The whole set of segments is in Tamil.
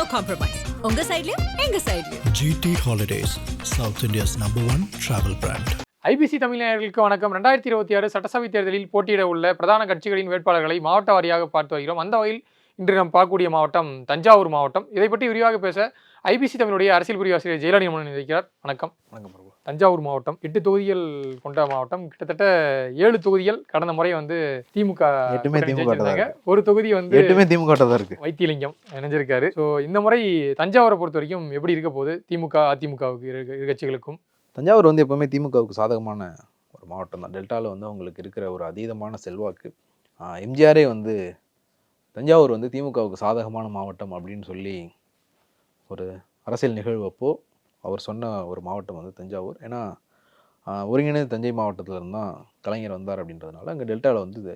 நோ காம்ப்ரமைஸ் உங்க சைடுலயும் எங்க சைடுலயும் GT Holidays, South India's number one travel brand. IBC Tamil நேயர்களுக்கு வணக்கம். ரெண்டாயிரத்தி இருபத்தி ஆறு சட்டசபை தேர்தலில் போட்டியிட உள்ள பிரதான கட்சிகளின் வேட்பாளர்களை மாவட்ட வாரியாக பார்த்து வருகிறோம். அந்த வகையில் இன்று நாம் பார்க்கக்கூடிய மாவட்டம் தஞ்சாவூர் மாவட்டம். இதை பற்றி விரிவாக பேச ஐபிசி தமிழுடைய அரசியல் பிரிவு ஆசிரியர் ஜெயலலிதா இருக்கிறார். வணக்கம். வணக்கம் தஞ்சாவூர் மாவட்டம் எட்டு தொகுதிகள் கொண்ட மாவட்டம். கிட்டத்தட்ட ஏழு தொகுதிகள் கடந்த முறை வந்து திமுக எட்டுமே திமுக. ஒரு தொகுதி வந்து எட்டுமே திமுக தான் இருக்கு. வைத்தியலிங்கம் இணைஞ்சிருக்காரு. ஸோ இந்த முறை தஞ்சாவூரை பொறுத்த வரைக்கும் எப்படி இருக்க போகுது? திமுக அதிமுகவுக்கு இரு கட்சிகளுக்கும்? தஞ்சாவூர் வந்து எப்பவுமே திமுகவுக்கு சாதகமான ஒரு மாவட்டம் தான். டெல்டாவில் வந்து அவங்களுக்கு இருக்கிற ஒரு அதீதமான செல்வாக்கு. எம்ஜிஆரே வந்து தஞ்சாவூர் வந்து திமுகவுக்கு சாதகமான மாவட்டம் அப்படின்னு சொல்லி ஒரு அரசியல் நிகழ்வு அப்போ அவர் சொன்ன ஒரு மாவட்டம் வந்து தஞ்சாவூர். ஏன்னா ஒருங்கிணைந்த தஞ்சை மாவட்டத்தில் இருந்தால் தான் கலைஞர் வந்தார் அப்படின்றதுனால அங்கே டெல்டாவில் வந்து இது.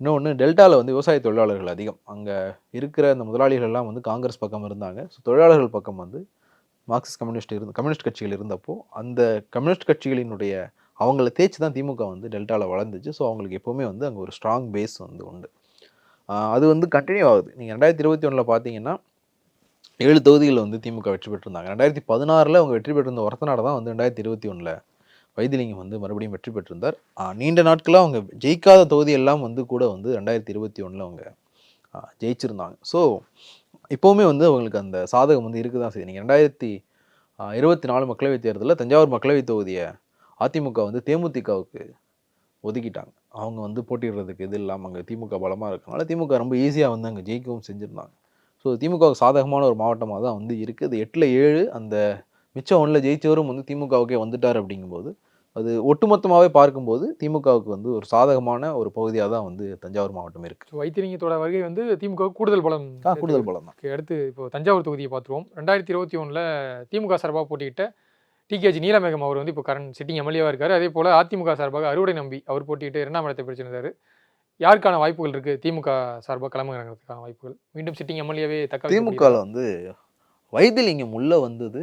இன்னொன்று டெல்டாவில் வந்து விவசாய தொழிலாளர்கள் அதிகம். அங்கே இருக்கிற அந்த முதலாளிகள்லாம் வந்து காங்கிரஸ் பக்கம் இருந்தாங்க. ஸோ தொழிலாளர்கள் பக்கம் வந்து மார்க்சிஸ்ட் கம்யூனிஸ்ட் இருந்து கம்யூனிஸ்ட் கட்சிகள் இருந்தப்போ அந்த கம்யூனிஸ்ட் கட்சிகளினுடைய அவங்கள தேய்ச்சி தான் திமுக வந்து டெல்டாவில் வளர்ந்துச்சு. ஸோ அவங்களுக்கு எப்போவுமே வந்து அங்கே ஒரு ஸ்ட்ராங் பேஸ் வந்து உண்டு. அது வந்து கண்டினியூ ஆகுது. நீங்கள் ரெண்டாயிரத்தி இருபத்தி ஒன்றில் பார்த்தீங்கன்னா ஏழு தொகுதிகளில் வந்து திமுக வெற்றி பெற்றிருந்தாங்க. ரெண்டாயிரத்தி பதினாறில் அவங்க வெற்றி பெற்றிருந்த ஒரத்தநாடு தான் வந்து ரெண்டாயிரத்தி இருபத்தி ஒன்றில் வைத்திலிங்கம் வந்து மறுபடியும் வெற்றி பெற்றிருந்தார். நீண்ட நாட்களாக அவங்க ஜெயிக்காத தொகுதி எல்லாம் வந்து கூட வந்து ரெண்டாயிரத்தி இருபத்தி ஒன்றில் அவங்க ஜெயிச்சிருந்தாங்க. ஸோ இப்போவுமே வந்து அவங்களுக்கு அந்த சாதகம் வந்து இருக்குது தான் செய்யுது. நீங்கள் ரெண்டாயிரத்தி இருபத்தி நாலு மக்களவைத் தேர்தலில் தஞ்சாவூர் மக்களவைத் தொகுதியை அதிமுக வந்து தேமுதிகவுக்கு ஒதுக்கிட்டாங்க. அவங்க வந்து போட்டிடுறதுக்கு இது இல்லாமல் அங்கே திமுக பலமாக இருக்கனால திமுக ரொம்ப ஈஸியாக வந்து அங்கே ஜெயிக்கவும் செஞ்சுருந்தாங்க. ஸோ திமுகவுக்கு சாதகமான ஒரு மாவட்டமாக தான் வந்து இருக்குது அது எட்டில் ஏழு அந்த மிச்சம் ஒன்றில் ஜெயிச்சவரும் வந்து திமுகவுக்கே வந்துட்டார் அப்படிங்கும்போது அது ஒட்டுமொத்தமாகவே பார்க்கும்போது திமுகவுக்கு வந்து ஒரு சாதகமான ஒரு பகுதியாக தான் வந்து தஞ்சாவூர் மாவட்டம் இருக்குது ஸோ வைத்திலிங்கத்தோட வருகை வந்து திமுக கூடுதல் பலம் கூடுதல் பலம் தான். அடுத்து இப்போ தஞ்சாவூர் தொகுதியை பார்த்துருவோம். ரெண்டாயிரத்தி இருபத்தி ஒன்றில் திமுக சார்பாக போட்டியிட்ட டிகேஜி நீலமேகம் அவர் வந்து இப்போ கரண்ட் சிட்டிங் எம்எல்ஏவாக இருக்கார். அதே போல் அதிமுக சார்பாக அறுவடை நம்பி அவர் போட்டியிட்டு இரண்டாம் இடத்தை பிடிச்சிருந்தாரு. யாருக்கான வாய்ப்புகள் இருக்குது திமுக சார்பாக கிளம்புறதுக்கான வாய்ப்புகள். மீண்டும் சிட்டிங் எம்எல்ஏவே தக்க வைக்க திமுகவில் வந்து வைத்தியலிங்கம் உள்ளே வந்தது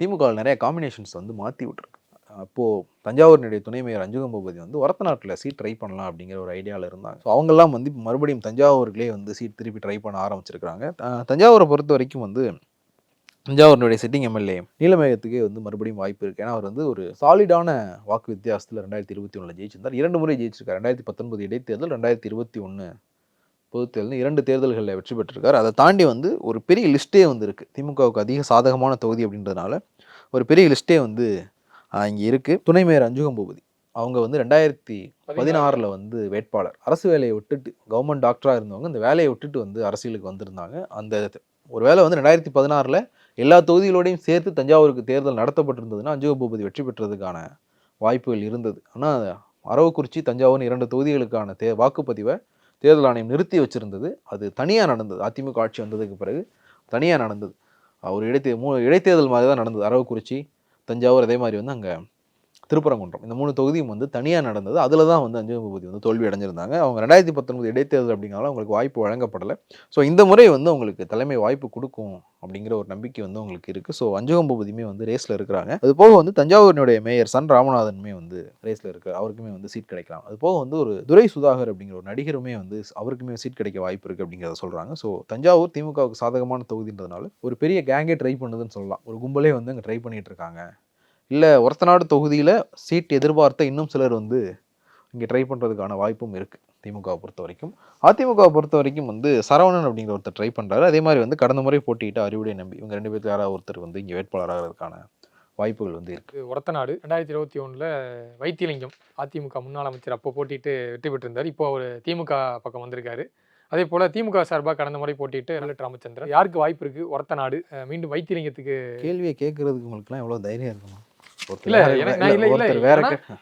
திமுகவில் நிறைய காம்பினேஷன்ஸ் வந்து மாற்றி விட்ருக்கு அப்போது தஞ்சாவூரினுடைய துணை மேயர் அஞ்சுகம் பூபதி வந்து ஒரத்தநாட்டில் சீட் ட்ரை பண்ணலாம் அப்படிங்கிற ஒரு ஐடியாவில் இருந்தாங்க. ஸோ அவங்கெல்லாம் வந்து மறுபடியும் தஞ்சாவூர்லேயே வந்து சீட் திருப்பி ட்ரை பண்ண ஆரம்பிச்சிருக்கிறாங்க. தஞ்சாவூரை பொறுத்த வரைக்கும் வந்து தஞ்சாவூரினுடைய சிட்டிங் எம்எல்ஏ நீலமேகத்துக்கே வந்து மறுபடியும் வாய்ப்பு இருக்குது ஏன்னா அவர் வந்து ஒரு சாலிடான வாக்கு வித்தியாசத்தில் ரெண்டாயிரத்தி இருபத்தி ஒன்றில் ஜெயிச்சிருந்தார். இரண்டு முறை ஜெயிச்சிருக்கார். ரெண்டாயிரத்தி பத்தொன்பது இடைத்தேர்தல் ரெண்டாயிரத்தி இருபத்தி ஒன்று பொதுத் தேர்தல் இரண்டு தேர்தல்களில் வெற்றி பெற்றிருக்கார். அதை தாண்டி வந்து ஒரு பெரிய லிஸ்ட்டே வந்து இருக்குது திமுகவுக்கு அதிக சாதகமான தொகுதி அப்படின்றதுனால ஒரு பெரிய லிஸ்ட்டே வந்து இங்கே இருக்குது துணை மேயர் அஞ்சுகம் பூபதி. அவங்க வந்து ரெண்டாயிரத்தி பதினாறில் வந்து வேட்பாளர். அரசு வேலையை விட்டுட்டு கவர்மெண்ட் டாக்டராக இருந்தவங்க இந்த வேலையை விட்டுட்டு வந்து அரசியலுக்கு வந்திருந்தாங்க. அந்த ஒரு வேளை வந்து ரெண்டாயிரத்தி பதினாறில் எல்லா தொகுதிகளோடையும் சேர்த்து தஞ்சாவூருக்கு தேர்தல் நடத்தப்பட்டிருந்ததுன்னா அஞ்சுக பூபதி வெற்றி பெற்றதுக்கான வாய்ப்புகள் இருந்தது. ஆனால் அரவக்குறிச்சி தஞ்சாவூர் இரண்டு தொகுதிகளுக்கான தே வாக்குப்பதிவை தேர்தல் ஆணையம் நிறுத்தி வச்சிருந்தது. அது தனியாக நடந்தது. அதிமுக ஆட்சி வந்ததுக்கு பிறகு தனியாக நடந்தது. ஒரு இடைத்தே மூ இடைத்தேர்தல் மாதிரி தான் நடந்தது. அரவக்குறிச்சி தஞ்சாவூர் அதே மாதிரி வந்து அங்கே திருப்பரங்குன்றம். இந்த மூணு தொகுதியும் வந்து தனியாக நடந்தது. அதில் தான் வந்து அஞ்சு பூபதி வந்து தோல்வி அடைஞ்சிருந்தாங்க. அவங்க ரெண்டாயிரத்தி பத்தொன்பது இடைத்தேர்தல் அப்படிங்கிறனால அவங்களுக்கு வாய்ப்பு வழங்கப்படலை. ஸோ இந்த முறை வந்து அவங்களுக்கு தலைமை வாய்ப்பு கொடுக்கும் அப்படிங்கிற ஒரு நம்பிக்கை வந்து அவங்களுக்கு இருக்குது ஸோ அஞ்சுகம் பூபதியுமே வந்து ரேஸில் இருக்கிறாங்க. அது போக வந்து தஞ்சாவூரினுடைய மேயர் சன் ராமநாதனுமே வந்து ரேஸில் இருக்கு அவருக்குமே வந்து சீட் கிடைக்கலாம். அது போக வந்து ஒரு துரை சுதாகர் அப்படிங்கிற ஒரு நடிகருமே வந்து அவருக்குமே சீட் கிடைக்க வாய்ப்பு இருக்குது அப்படிங்கிறத சொல்கிறாங்க ஸோ தஞ்சாவூர் திமுகவுக்கு சாதகமான தொகுதின்றதுனால ஒரு பெரிய கேங்கே ட்ரை பண்ணுதுன்னு சொல்லலாம். ஒரு கும்பலே வந்து அங்கே ட்ரை பண்ணிட்டு இருக்காங்க. இல்லை ஒரத்தநாடு தொகுதியில் சீட் எதிர்பார்த்த இன்னும் சிலர் வந்து இங்கே ட்ரை பண்ணுறதுக்கான வாய்ப்பும் இருக்குது திமுகவை பொறுத்த வரைக்கும். அதிமுகவை பொறுத்த வரைக்கும் வந்து சரவணன் அப்படிங்கிற ஒருத்தர் ட்ரை பண்ணுறாரு அதே மாதிரி வந்து கடந்த முறை போட்டியிட்ட அறிவுடை நம்பி இவங்க ரெண்டு பேருக்கு யாராவது ஒருத்தர் வந்து இங்கே வேட்பாளராகிறதுக்கான வாய்ப்புகள் வந்து இருக்குது ஒரத்தநாடு. ரெண்டாயிரத்தி இருபத்தி ஒன்றில் வைத்திலிங்கம் அதிமுக முன்னாள் அமைச்சர் அப்போ போட்டிட்டு வெற்றி பெற்றிருந்தார். இப்போ அவர் திமுக பக்கம் வந்திருக்காரு. அதே போல் திமுக சார்பாக கடந்த முறை போட்டிட்டு எல்எட் ராமச்சந்திரன். யாருக்கு வாய்ப்பு இருக்குது ஒரத்தநாடு. மீண்டும் வைத்திலிங்கத்துக்கு கேள்வியை கேட்கறதுக்கு உங்களுக்குலாம் எவ்வளோ தைரியம் ஒருத்தர்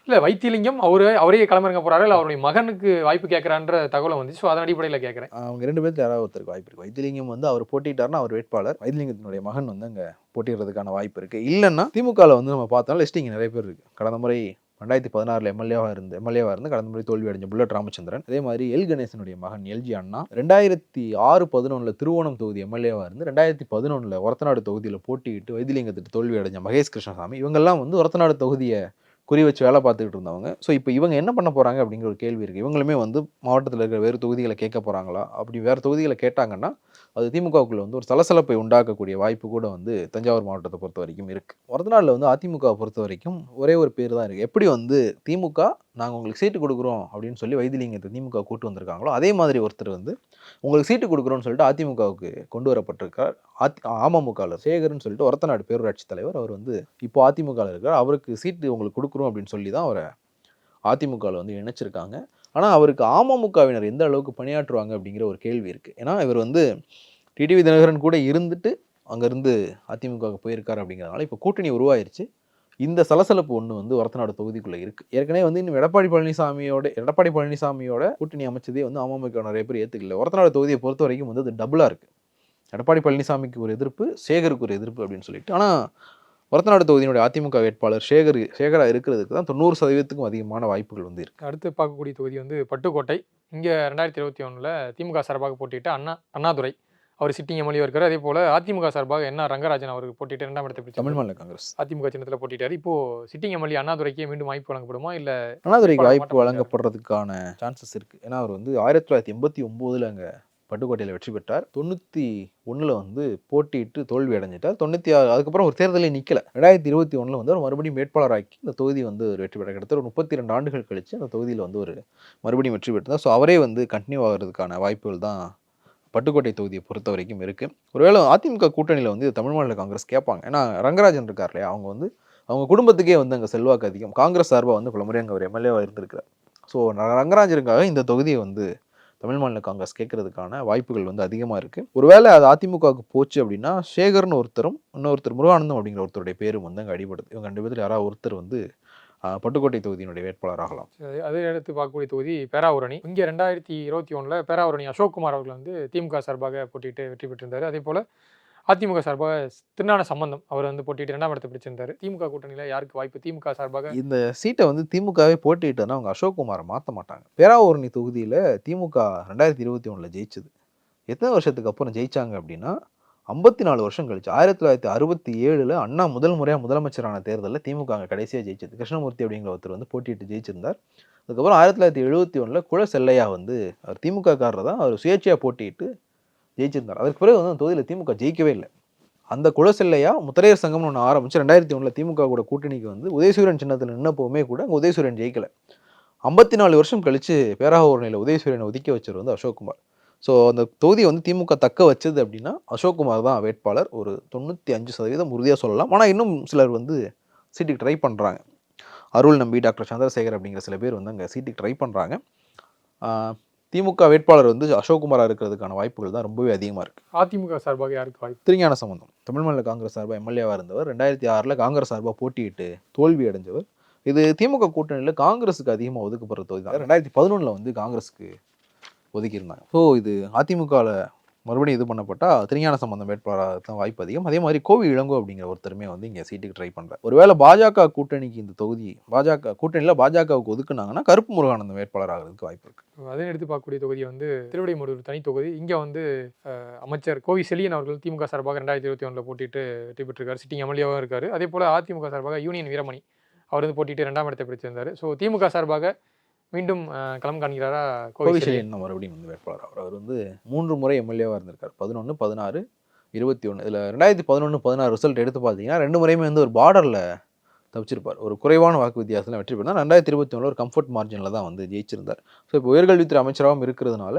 இல்ல, வைத்திலிங்கம் அவரு அவரே களமிறங்க போறாரு? இல்லை அவருடைய மகனுக்கு வாய்ப்பு கேட்குறான்ற தகவல் வந்துச்சு. ஸோ அதன் அடிப்படையில் கேட்குறேன் அவங்க ரெண்டு பேருக்கு யாராவது ஒருத்தருக்கு வாய்ப்பு இருக்குது வைத்திலிங்கம் வந்து அவர் போட்டிட்டாருன்னா அவர் வேட்பாளர். வைத்திலிங்கத்தினுடைய மகன் வந்து அங்கே போட்டிடுறதுக்கான வாய்ப்பு இருக்குது இல்லைன்னா திமுகவில் வந்து நம்ம பார்த்தோம்னா லிஸ்டிங் நிறைய பேர் இருக்குது கடந்த முறை ரெண்டாயிரத்தி பதினாறில் எம்எல்ஏவாக இருந்து எம்எல்ஏவாக இருந்து கடந்த முறை தோல்வி அடைஞ்ச புல்லட் ராமச்சந்திரன் அதே மாதிரி எல் கணேசனுடைய மகன் எல்ஜி அண்ணா ரெண்டாயிரத்தி ஆறு பதினொன்றில் திருவோணம் தொகுதி எம்எல்ஏவாக இருந்து ரெண்டாயிரத்தி பதினொன்றில் ஒரத்தநாடு தொகுதியில் போட்டியிட்டு வைத்திலிங்கத்துக்கு தோல்வி அடைஞ்ச மகேஷ் கிருஷ்ணசாமி இவங்கெல்லாம் வந்து ஒரத்தநாடு தொகுதியை குறி வச்சு வேலை பார்த்துக்கிட்டு இருந்தவங்க. ஸோ இப்போ இவங்க என்ன பண்ண போகிறாங்க அப்படிங்கிற ஒரு கேள்வி இருக்குது இவங்களுமே வந்து மாவட்டத்தில் இருக்கிற வேறு தொகுதிகளை கேட்க போகிறாங்களா அப்படி வேறு தொகுதிகளை கேட்டாங்கன்னா அது திமுகவுக்குள்ள வந்து ஒரு சலசலப்பை உண்டாக்கக்கூடிய வாய்ப்பு கூட வந்து தஞ்சாவூர் மாவட்டத்தை பொறுத்த வரைக்கும் இருக்குது ஒரத்தநாளில் வந்து அதிமுகவை பொறுத்த வரைக்கும் ஒரே ஒரு பேர் தான் இருக்குது எப்படி வந்து திமுக நாங்கள் உங்களுக்கு சீட்டு கொடுக்குறோம் அப்படின்னு சொல்லி வைத்திலிங்கத்தை திமுக கூட்டு வந்திருக்காங்களோ அதே மாதிரி ஒருத்தர் வந்து உங்களுக்கு சீட்டு கொடுக்குறோன்னு சொல்லிட்டு அதிமுகவுக்கு கொண்டு வரப்பட்டிருக்கார். அதி அமமுகவில் சேகர்னு சொல்லிட்டு ஒரத்தநாடு பேரூராட்சி தலைவர் அவர் வந்து இப்போ அதிமுகவில் இருக்கார். அவருக்கு சீட்டு உங்களுக்கு கொடுக்குறோம் அப்படின்னு சொல்லி தான் அவரை அதிமுகவில் வந்து இணைச்சிருக்காங்க. ஆனால் அவருக்கு அமமுகவினர் எந்த அளவுக்கு பணியாற்றுவாங்க அப்படிங்கிற ஒரு கேள்வி இருக்குது ஏன்னா இவர் வந்து டிடிவி தினகரன் கூட இருந்துட்டு அங்கேருந்து அதிமுகவுக்கு போயிருக்காரு அப்படிங்கிறதுனால இப்போ கூட்டணி உருவாயிருச்சு. இந்த சலசலப்பு ஒன்று வந்து ஒரத்தநாடு தொகுதிக்குள்ளே இருக்குது ஏற்கனவே வந்து இன்னும் எடப்பாடி பழனிசாமியோட எடப்பாடி பழனிசாமியோட கூட்டணி அமைச்சதே வந்து அமமுக நிறைய பேர் ஏற்றுக்கல ஒரத்தநாடு தொகுதியை பொறுத்த வரைக்கும் வந்து அது டபுளாக இருக்குது எடப்பாடி பழனிசாமிக்கு ஒரு எதிர்ப்பு சேகருக்கு ஒரு எதிர்ப்பு அப்படின்னு சொல்லிட்டு. ஆனால் ஒரத்தநாடு தொகுதியினுடைய அதிமுக வேட்பாளர் சேகர் சேகரா இருக்கிறதுக்கு தான் தொண்ணூறு சதவீதத்துக்கும் அதிகமான வாய்ப்புகள் வந்து இருக்கு. அடுத்து பார்க்கக்கூடிய தொகுதி வந்து பட்டுக்கோட்டை. இங்கே ரெண்டாயிரத்தி இருபத்தி ஒன்றில் திமுக சார்பாக போட்டியிட்ட அண்ணா அண்ணாதுரை. அவர் சிட்டிங் எம்எல்ஏ இருக்கார். அதே போல் அதிமுக சார்பாக என்ன ரங்கராஜன் அவருக்கு போட்டிட்டு இரண்டாம் இடத்தை தமிழ் மாநில காங்கிரஸ். அதிமுக சின்னத்தில் போட்டிட்டார் இப்போ சிட்டிங் எம்எல்ஏ அண்ணாதுரைக்கே மீண்டும் வாய்ப்பு வழங்கப்படுமா? இல்லை அண்ணாதுரைக்கு வாய்ப்பு. வழங்கப்படுறதுக்கான சான்சஸ் இருக்கு. ஏன்னா அவர் வந்து ஆயிரத்தி தொள்ளாயிரத்தி எண்பத்தி ஒம்போதில் அங்கே பட்டுக்கோட்டையில் வெற்றி பெற்றார். தொண்ணூற்றி ஒன்றில் வந்து போட்டியிட்டு தோல்வி அடைஞ்சிட்டார். தொண்ணூற்றி ஆறு அதுக்கப்புறம் ஒரு தேர்தலே நிற்கல ரெண்டாயிரத்தி இருபத்தி ஒன்றில் வந்து அவர் மறுபடியும் வேட்பாளராக்கி இந்த தொகுதி வந்து ஒரு வெற்றி பெற்ற கிட்டத்தட்ட ஒரு முப்பத்தி ரெண்டு ஆண்டுகள் கழித்து அந்த தொகுதியில் வந்து ஒரு மறுபடியும் வெற்றி பெற்றார். ஸோ அவரே வந்து கண்டினியூ ஆகிறதுக்கான வாய்ப்புகள் தான் பட்டுக்கோட்டை தொகுதியை பொறுத்த வரைக்கும் இருக்குது ஒருவேளை அதிமுக கூட்டணியில் வந்து தமிழ் மாநில காங்கிரஸ் கேட்பாங்க. ஏன்னா ரங்கராஜன் இருக்கார் இல்லையா? அவங்க வந்து அவங்க குடும்பத்துக்கே வந்து அங்கே செல்வாக்கு அதிகம். காங்கிரஸ் சார்பாக வந்து பல முறை அங்கே ஒரு எம்எல்ஏவாக இருந்திருக்கிறார். ஸோ ரங்கராஜனுக்காக இந்த தொகுதியை வந்து தமிழ் மாநில காங்கிரஸ் கேட்கறதுக்கான வாய்ப்புகள் வந்து அதிகமாக இருக்குது ஒருவேளை அது அதிமுகவுக்கு போச்சு அப்படின்னா சேகர்னு ஒருத்தரும் இன்னொருத்தர் முருகானந்தம் அப்படிங்கிற ஒருத்தருடைய பேரும் வந்து அங்கே அடிபடுது. இவங்க ரெண்டு பேர்த்துல யாராவது ஒருத்தர் வந்து பட்டுக்கோட்டை தொகுதியினுடைய வேட்பாளர் ஆகலாம். அதே அடுத்து பார்க்கக்கூடிய தொகுதி பேராவூரணி. இங்கே ரெண்டாயிரத்தி இருபத்தி ஒன்றில் பேராவூரணி அசோக்குமார் அவர்கள் வந்து திமுக சார்பாக போட்டிட்டு வெற்றி பெற்றிருந்தார். அதே போல் அதிமுக சார்பாக திருநான சம்பந்தம். அவர் வந்து போட்டிட்டு இரண்டாம் இடத்தை பிடிச்சிருந்தாரு. திமுக கூட்டணியில் யாருக்கு வாய்ப்பு? திமுக சார்பாக இந்த சீட்டை வந்து திமுகவே போட்டிட்டுனா அவங்க அசோக்குமாரை மாற்ற மாட்டாங்க. பேராவூரணி தொகுதியில் திமுக ரெண்டாயிரத்தி இருபத்தி ஒன்றில் ஜெயிச்சது. எத்தனை வருஷத்துக்கு அப்புறம் ஜெயிச்சாங்க அப்படின்னா ஐம்பத்தி நாலு வருஷம் கழிச்சு ஆயிரத்தி தொள்ளாயிரத்தி அறுபத்தி ஏழில் அண்ணா முதல் முறையாக முதலமைச்சரான தேர்தலில் திமுக அங்கே கடைசியாக ஜெயிச்சது. கிருஷ்ணமூர்த்தி அப்படிங்கிற ஒருத்தர் வந்து போட்டிட்டு ஜெயிச்சிருந்தார். அதுக்கப்புறம் ஆயிரத்தி தொள்ளாயிரத்தி எழுபத்தி ஒன்றில் குல செல்லையா வந்து அவர் திமுக காரர் தான் அவர் சுயேட்சையாக போட்டியிட்டு ஜெயிச்சிருந்தார். அதுக்கு பிறகு வந்து அந்த தொகுதியில் திமுக ஜெயிக்கவே இல்லை. அந்த குலசெல்லையா முத்தரையர் சங்கம்னு ஒன்று ஆரம்பிச்சு ரெண்டாயிரத்தி ஒன்றில் திமுக கூட கூட்டணிக்கு வந்து உதயசூரியன் சின்னத்தில் நின்னப்போவுமே கூட அங்கே உதயசூரியன் ஜெயிக்கலை. ஐம்பத்தி நாலு வருஷம் கழிச்சு பேராவூரணியில் உதயசூரியனை ஒதுக்கி வச்சவர் வந்து அசோக்குமார். ஸோ அந்த தொகுதியை வந்து திமுக தக்க வச்சது அப்படின்னா அசோக்குமார் தான் வேட்பாளர். ஒரு தொண்ணூற்றி அஞ்சு சதவீதம் உறுதியாக சொல்லலாம். ஆனால் இன்னும் சிலர் வந்து சீட்டுக்கு ட்ரை பண்ணுறாங்க அருள் நம்பி டாக்டர் சந்திரசேகர் அப்படிங்கிற சில பேர் வந்து அங்கே சீட்டுக்கு ட்ரை பண்ணுறாங்க திமுக வேட்பாளர் வந்து அசோக்குமாராக இருக்கிறதுக்கான வாய்ப்புகள் தான் ரொம்பவே அதிகமாக இருக்குது அதிமுக சார்பாக யாருக்கு வாய்ப்பு? திருஞான சம்பந்தம். தமிழ் மாநில காங்கிரஸ் சார்பாக எம்எல்ஏவாக இருந்தவர். ரெண்டாயிரத்தி ஆறில் காங்கிரஸ் சார்பாக போட்டியிட்டு தோல்வி அடைஞ்சவர். இது திமுக கூட்டணியில் காங்கிரஸுக்கு அதிகமாக ஒதுக்கப்படுற தொகுதி தான். ரெண்டாயிரத்தி பதினொன்றில் வந்து காங்கிரஸுக்கு ஒதுக்கியிருந்தாங்க. ஸோ இது அதிமுகவில் மறுபடியும் இது பண்ணப்பட்டால் திருஞான சம்பந்தம் வேட்பாளராக தான் வாய்ப்பு அதிகம். அதே மாதிரி கோவி இளங்கோ அப்படிங்கிற ஒருத்தருமே வந்து இங்கே சீட்டுக்கு ட்ரை பண்ணுறாரு ஒருவேளை பாஜக கூட்டணிக்கு இந்த தொகுதி பாஜக கூட்டணியில் பாஜகவுக்கு ஒதுக்குனாங்கன்னா கருப்பு முருகானந்தம் வேட்பாளர் ஆகிறதுக்கு வாய்ப்பு இருக்கு. அதை எடுத்து பார்க்கக்கூடிய தொகுதி வந்து திருவிடைமூடூர் தனி தொகுதி. இங்கே வந்து அமைச்சர் கோவி செலியன் அவர்கள் திமுக சார்பாக ரெண்டாயிரத்தி இருபத்தி ஒன்றில் போட்டிட்டு வெற்றி பெற்றிருக்காரு. சிட்டிங் எம்எல்ஏவாக இருக்கார். அதே போல் அதிமுக சார்பாக யூனியன் வீரமணி அவர் வந்து போட்டிட்டு ரெண்டாம் இடத்தை பிடிச்சிருந்தார். ஸோ திமுக சார்பாக மீண்டும் களம் காண்கிறாரா கோவி செலியன் கோவிசெலியன் தான் மறுபடியும் வந்து வேட்பாளர் அவர் அவர் வந்து மூன்று முறை எம்எல்ஏவாக இருந்திருக்கார். பதினொன்று பதினாறு இருபத்தி ஒன்று இதில் ரெண்டாயிரத்தி பதினொன்று பதினாறு ரிசல்ட் எடுத்து பார்த்தீங்கன்னா ரெண்டு முறையுமே வந்து ஒரு பார்டரில் தப்பிச்சிருப்பார். ஒரு குறைவான வாக்கு வித்தியாசத்தில் வெற்றி பெற்றார். ரெண்டாயிரத்தி இருபத்தி ஒன்றில் ஒரு கம்ஃபர்ட் மார்ஜினில் தான் வந்து ஜெயிச்சிருந்தார். ஸோ இப்போ உயர்கல்வித்துறை அமைச்சராகவும் இருக்கிறதுனால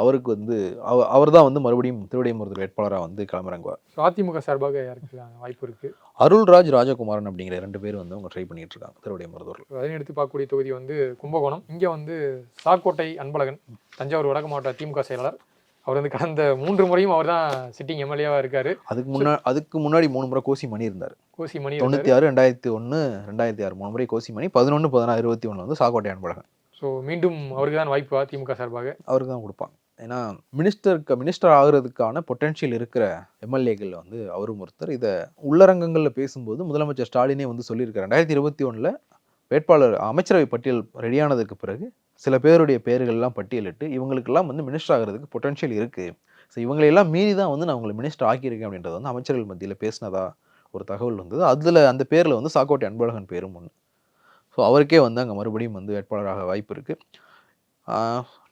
அவருக்கு வந்து அவ அவர் தான் வந்து மறுபடியும் திருவிடைமுருதர் வேட்பாளராக வந்து களமிறங்குவார் அதிமுக சார்பாக யாருக்கு வாய்ப்பு இருக்குது அருள்ராஜ் ராஜகுமாரன் அப்படிங்கிற ரெண்டு பேர் வந்து அவங்க ட்ரை பண்ணிட்டு இருக்காங்க திருவிடைமுருதூரில் அதை எடுத்து பார்க்கக்கூடிய தொகுதி வந்து கும்பகோணம். இங்கே வந்து சாக்கோட்டை அன்பழகன் தஞ்சாவூர் வடக்கு மாவட்ட திமுக செயலாளர். அவர் வந்து கடந்த மூன்று முறையும் அவர் தான் சிட்டிங் எம்எல்ஏவாக இருக்கார். அதுக்கு முன்னா அதுக்கு முன்னாடி மூணு முறை கோசி மணி இருந்தார். கோசி மணி தொண்ணூற்றி ஆறு ரெண்டாயிரத்தி ஒன்று ரெண்டாயிரத்தி ஆறு மூணு முறை கோசி மணி பதினொன்று பதினாறு இருபத்தி ஒன்று வந்து சாக்கோட்டை அன்பழகன். ஸோ மீண்டும் அவருக்கு தான் வாய்ப்பா திமுக சார்பாக. அவருக்கு தான் கொடுப்பாங்க. ஏன்னா மினிஸ்டருக்கு மினிஸ்டர் ஆகிறதுக்கான பொட்டென்ஷியல் இருக்கிற எம்எல்ஏக்கள் வந்து அவரும் ஒருத்தர். இதை உள்ளரங்கங்களில் பேசும்போது முதலமைச்சர் ஸ்டாலினே வந்து சொல்லியிருக்காரு. ரெண்டாயிரத்தி இருபத்தி ஒன்றில் வேட்பாளர் அமைச்சரவை பட்டியல் ரெடியானதுக்கு பிறகு சில பேருடைய பெயர்கள்லாம் பட்டியலிட்டு இவங்களுக்கெல்லாம் வந்து மினிஸ்டர் ஆகிறதுக்கு பொட்டென்ஷியல் இருக்குது ஸோ இவங்களையெல்லாம் மீறி தான் வந்து நான் உங்களை மினிஸ்டர் ஆக்கியிருக்கேன் அப்படின்றது வந்து அமைச்சர்கள் மத்தியில் பேசினதா ஒரு தகவல் வந்தது. அதில் அந்த பேரில் வந்து சாக்கோட்டை அன்பழகன் பேரும் ஒன்று ஸோ அவருக்கே வந்து அங்கே மறுபடியும் வந்து வேட்பாளராக வாய்ப்பு இருக்குது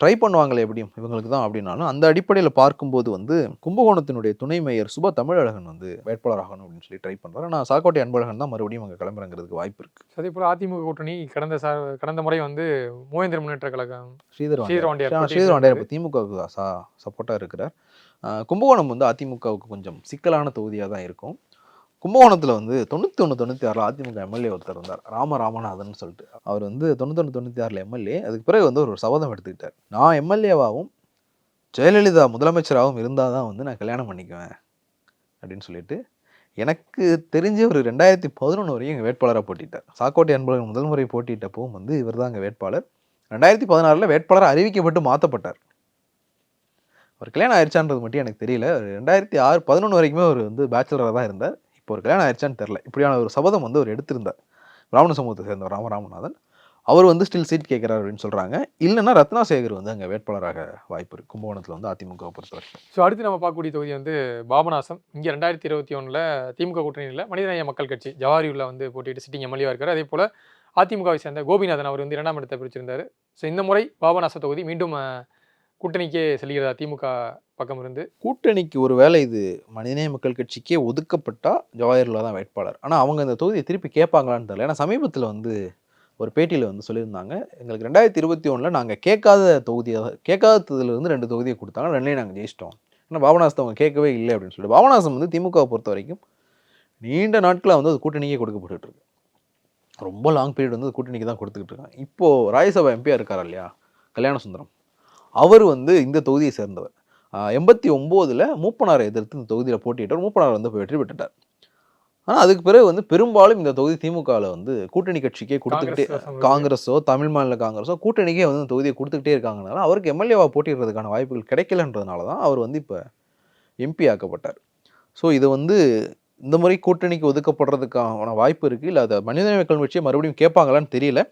ட்ரை பண்ணுவாங்களே எப்படியும் இவங்களுக்கு தான் அப்படின்னாலும் அந்த அடிப்படையில் பார்க்கும்போது வந்து கும்பகோணத்தினுடைய துணை மேயர் சுபா தமிழழகன் வந்து வேட்பாளராகணும் அப்படின்னு சொல்லி ட்ரை பண்ணுறாரு ஆனால் சாக்கோட்டை அன்பழகன் தான் மறுபடியும் அங்கே கிளம்புறங்கிறதுக்கு வாய்ப்பு இருக்குது அதே போல் அதிமுக கூட்டணி கடந்த சா கடந்த முறை வந்து மூவேந்திர முன்னேற்ற கழகம் ஸ்ரீதர் ஸ்ரீதர் ஸ்ரீதர் வாண்டியார் இப்போ திமுகவுக்கு சா சப்போர்ட்டாக இருக்கிறார். கும்பகோணம் வந்து அதிமுகவுக்கு கொஞ்சம் சிக்கலான தொகுதியாக தான் இருக்கும். கும்பகோணத்தில் வந்து தொண்ணூற்றி ஒன்று தொண்ணூற்றி ஆறில் அதிமுக எம்எல்ஏ ஒருத்தர் இருந்தார். ராம ராமநாதன் சொல்லிட்டு. அவர் வந்து தொண்ணூத்தொன்று தொண்ணூற்றி ஆறில் எம்எல்ஏ அதுக்கு பிறகு வந்து ஒரு சபதம் எடுத்துக்கிட்டார். நான் எம்எல்ஏவாகவும் ஜெயலலிதா முதலமைச்சராகவும் இருந்தால் தான் வந்து நான் கல்யாணம் பண்ணிக்குவேன் அப்படின்னு சொல்லிட்டு எனக்கு தெரிஞ்ச ஒரு ரெண்டாயிரத்தி பதினொன்று வரையும் எங்கள் வேட்பாளராக போட்டிட்டார். சாக்கோட்டை அன்பழகன் முதல் முறை போட்டிட்டப்பவும் வந்து இவர் தான் அங்கே வேட்பாளர். ரெண்டாயிரத்தி பதினாறில் வேட்பாளர் அறிவிக்கப்பட்டு மாற்றப்பட்டார் அவர் கல்யாணம் ஆயிடுச்சான்றது மட்டும் எனக்கு தெரியல. ரெண்டாயிரத்தி ஆறு பதினொன்று வரைக்குமே அவர் வந்து பேச்சுலராக தான் இருந்தார். இப்போ ஒரு கல்யாணம் ஆயிடுச்சான்னு தெரில இப்படியான ஒரு சபதம் வந்து அவர் எடுத்திருந்தார். பிராமண சமூகத்தை சேர்ந்த ராமராமநாதன். அவர் வந்து ஸ்டில் சீட் கேட்குறாரு அப்படின்னு சொல்கிறாங்க இல்லைன்னா ரத்னாசேகர் வந்து அங்கே வேட்பாளராக வாய்ப்பு இருக்குது கும்பகோணத்தில் வந்து அதிமுக பொறுத்த வரைக்கும். ஸோ அடுத்து நம்ம பார்க்கக்கூடிய தொகுதி வந்து பாபநாசம். இங்கே ரெண்டாயிரத்தி இருபத்தி ஒன்றில் திமுக கூட்டணியில் மனிதநேய மக்கள் கட்சி ஜவாரியுள்ள வந்து போட்டிட்டு சிட்டிங் எம்எல்ஏவாக இருக்கார். அதே போல் அதிமுகவை சேர்ந்த கோபிநாதன் அவர் வந்து இரண்டாம் இடத்தை பிடிச்சிருந்தார் ஸோ இந்த முறை பாபநாச தொகுதி மீண்டும் கூட்டணிக்கே செல்கிறதா திமுக பக்கம் இருந்து கூட்டணிக்கு ஒரு வேளை இது மனிதநேய மக்கள் கட்சிக்கே ஒதுக்கப்பட்டால் ஜவாஹர்லா தான் வேட்பாளர். ஆனால் அவங்க இந்த தொகுதியை திருப்பி கேட்பாங்களான்னு தெரியல. ஏன்னா சமீபத்தில் வந்து ஒரு பேட்டியில் வந்து சொல்லியிருந்தாங்க எங்களுக்கு ரெண்டாயிரத்தி இருபத்தி ஒன்றில் நாங்கள் கேட்காத தொகுதியாக கேட்காததுலேருந்து ரெண்டு தொகுதியை கொடுத்தாங்க. ரெண்டையும் நாங்கள் ஜெயிச்சிட்டோம். ஆனால் பாபநாசத்தை அவங்க கேட்கவே இல்லை அப்படின்னு சொல்லிட்டு பாபநாசம் வந்து திமுகவை பொறுத்த வரைக்கும் நீண்ட நாட்களாக வந்து அது கூட்டணிக்கே கொடுக்கப்பட்டுருக்கு ரொம்ப லாங் பீரியட் வந்து கூட்டணிக்கு தான் கொடுத்துக்கிட்டு இருக்காங்க. இப்போது ராஜ்யசபா எம்பியாக இருக்கார் இல்லையா? கல்யாண சுந்தரம். அவர் வந்து இந்த தொகுதியை சேர்ந்தவர். எண்பத்தி ஒம்போதில் மூப்பனாரை எதிர்த்து இந்த தொகுதியில் போட்டியிட்டார் மூப்பனார் வந்து வெற்றி பெற்றுட்டார். ஆனால் அதுக்கு பிறகு வந்து பெரும்பாலும் இந்த தொகுதி திமுகவில் வந்து கூட்டணி கட்சிக்கே கொடுத்துக்கிட்டே காங்கிரஸ் தமிழ் மாநில காங்கிரஸோ கூட்டணிக்கே வந்து இந்த தொகுதியை கொடுத்துக்கிட்டே இருக்காங்கனால அவருக்கு எம்எல்ஏவா போட்டிடுறதுக்கான வாய்ப்புகள் கிடைக்கலன்றதுனால தான் அவர் வந்து இப்போ எம்பி ஆக்கப்பட்டார். ஸோ இது வந்து இந்த முறை கூட்டணிக்கு ஒதுக்கப்படுறதுக்கான வாய்ப்பு இருக்குது இல்லை அதை மனித மக்கள் மறுபடியும் கேட்பாங்களான்னு தெரியல.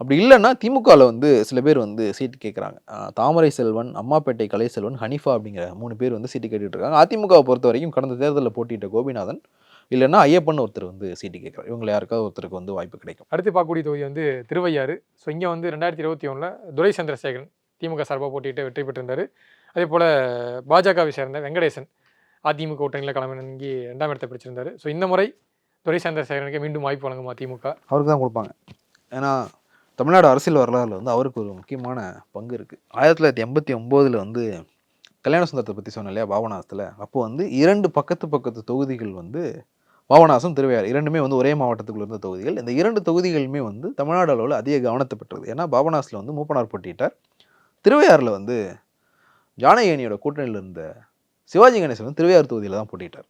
அப்படி இல்லைன்னா திமுகவில் வந்து சில பேர் வந்து சீட்டு கேட்குறாங்க தாமரை செல்வன் அம்மாப்பேட்டை கலை செல்வன் ஹனிஃபா அப்படிங்கிற மூணு பேர் வந்து சீட்டு கேட்டுட்டு இருக்காங்க அதிமுகவை பொறுத்த வரைக்கும் கடந்த தேர்தலில் போட்டியிட்ட கோபிநாதன் இல்லைன்னா ஐயப்பன் ஒருத்தர் வந்து சீட்டு கேட்குறாரு இவங்களை யாருக்காவது ஒருத்தருக்கு வந்து வாய்ப்பு கிடைக்கும். அடுத்து பார்க்கக்கூடிய தொகுதி வந்து திருவையாறு. ஸோ இங்கே வந்து ரெண்டாயிரத்தி இருபத்தி ஒன்றில் துரை சந்திரசேகரன் திமுக சார்பாக போட்டியிட்டு வெற்றி பெற்றிருந்தார். அதே போல் பாஜகவை சேர்ந்த வெங்கடேசன் அதிமுக கூட்டணியில் கிளம்பி ரெண்டாம் இடத்தை பிடிச்சிருந்தாரு. ஸோ இந்த முறை துரை சந்திரசேகரனுக்கு மீண்டும் வாய்ப்பு வழங்குமா திமுக? அவருக்கு தான் கொடுப்பாங்க. ஏன்னா தமிழ்நாடு அரசியல் வரலாறுல வந்து அவருக்கு ஒரு முக்கியமான பங்கு இருக்குது ஆயிரத்தி தொள்ளாயிரத்தி எண்பத்தி ஒம்போதில் வந்து கல்யாண சுந்தரத்தை பற்றி சொன்னேன் இல்லையா பாபநாசத்தில் அப்போ வந்து இரண்டு பக்கத்து பக்கத்து தொகுதிகள் வந்து பாபநாசம் திருவையாறு இரண்டுமே வந்து ஒரே மாவட்டத்துக்குள்ள இருந்த தொகுதிகள். இந்த இரண்டு தொகுதிகளுமே வந்து தமிழ்நாடு அளவில் அதிக கவனத்தை பெற்றது. ஏன்னா பாபநாசில் வந்து மூப்பனார் போட்டியிட்டார். திருவையாறில் வந்து ஜானகியனியோட கூட்டணியில் இருந்த சிவாஜி கணேசன் வந்து திருவையாறு தொகுதியில் தான் போட்டிட்டார்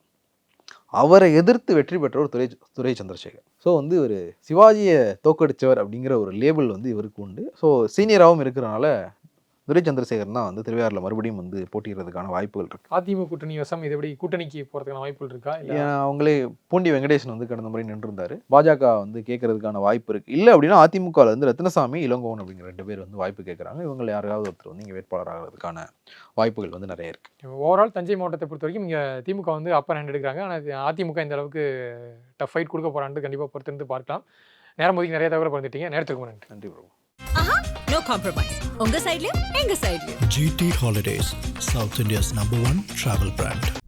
அவரை எதிர்த்து வெற்றி பெற்றவர் துரை துரை சந்திரசேகர். ஸோ வந்து ஒரு சிவாஜியை தோக்கடித்தவர் அப்படிங்கிற ஒரு லேபிள் வந்து இவருக்கு உண்டு. ஸோ சீனியராகவும் இருக்கிறனால துரை சந்திரசேகர் தான் வந்து திருவையாறில் மறுபடியும் வந்து போட்டியிடுறதுக்கான வாய்ப்புகள் இருக்கு. அதிமுக கூட்டணி வசம் இது எப்படி கூட்டணிக்கு போகிறதுக்கான வாய்ப்புகள் இருக்கா? அவங்களே பூண்டி வெங்கடேசன் வந்து கடந்த முறை நின்றுருந்தாரு. பாஜக வந்து கேட்கறதுக்கான வாய்ப்பு இருக்கு. இல்லை அப்படின்னா அதிமுகவில் வந்து ரத்னசாமி இளங்கோவன் அப்படிங்கிற ரெண்டு பேர் வந்து வாய்ப்பு கேட்குறாங்க இவங்களை யாராவது ஒருத்தர் வந்து இங்கே வேட்பாளர் ஆகிறதுக்கான வாய்ப்புகள் வந்து நிறைய இருக்கு. ஓவரால் தஞ்சை மாவட்டத்தை பொறுத்த வரைக்கும் இங்கே திமுக வந்து அப்பர் ஹேண்ட் எடுக்கிறாங்க. ஆனால் அதிமுக இந்த அளவுக்கு டஃப் ஃபைட் கொடுக்க போகிறான்ட்டு கண்டிப்பாக பொறுத்திருந்து பார்க்கலாம். நேரம் ஒதுக்கி நிறைய தகவல் பகிர்ந்துட்டீங்க. நேரத்துக்கு நன்றி. நன்றி பிரபு நோ காம்ப்ரமைஸ் உங்க சைட்லயும் எங்க சைட்லயும் GT Holidays, South India's number one travel brand.